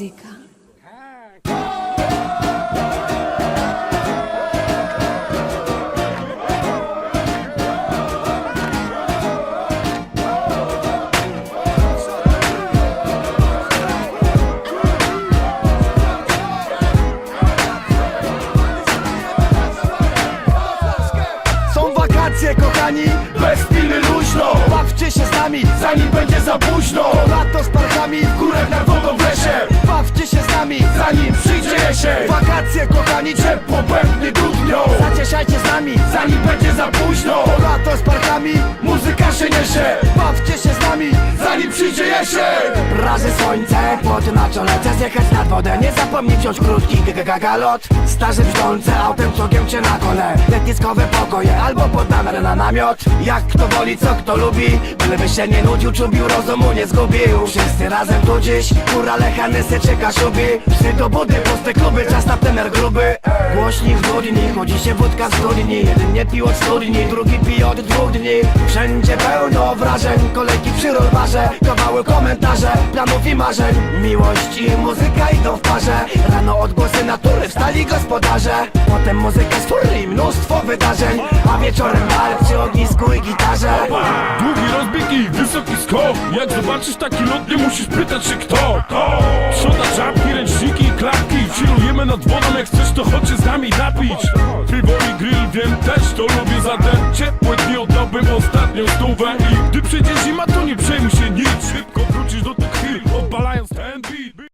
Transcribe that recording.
muzyka. Są wakacje, kochani, Bez piny luźno, bawcie się z nami zanim będzie za późno. To lato z parkami, w Górek nad wodą w lesie, Wakacje, kochani, czep Po pępny dudnią, Zacieszajcie z nami zanim będzie za późno. Lato z parkami, Muzyka się niesie, bawcie się z nami przyjdzie jesień Razy słońce, pod na czole Chcę zjechać nad wodę, nie zapomnij wziąć krótki gagalot. Starzy brzdące, autem czołgiem cię na kole. Letniskowe pokoje, albo pod namiar na namiot. Jak kto woli, co kto lubi Byleby się nie nudził, czubił, rozumu nie zgubił. Wszyscy razem tu dziś, kurale, hanysy czy kaszubi Psy do budy, puste kluby, czas na tener gruby. Głośnik w studni, chodzi się wódka w studni. Jeden nie pił od studni, drugi pije od dwóch dni. Wszędzie pełno wrażeń, kolejki przy rolbarze Kawały, komentarze, planów i marzeń. Miłość i muzyka idą w parze. Rano odgłosy natury, wstali gospodarze. Potem muzyka z furii, mnóstwo wydarzeń. A wieczorem bal przy ognisku i gitarze. Długi rozbieg i wysoki skok. Jak zobaczysz taki lot, nie musisz pytać się kto. To Trzoda, czapki, ręczniki i klapki. Chillujemy nad wodą, jak chcesz to chodź się z nami napić. Piwo i grill, wiem też to lubię za te Ciepłe dni oddałbym ostatnią stówę. I gdy przyjdzie zima, to nie przejmuj się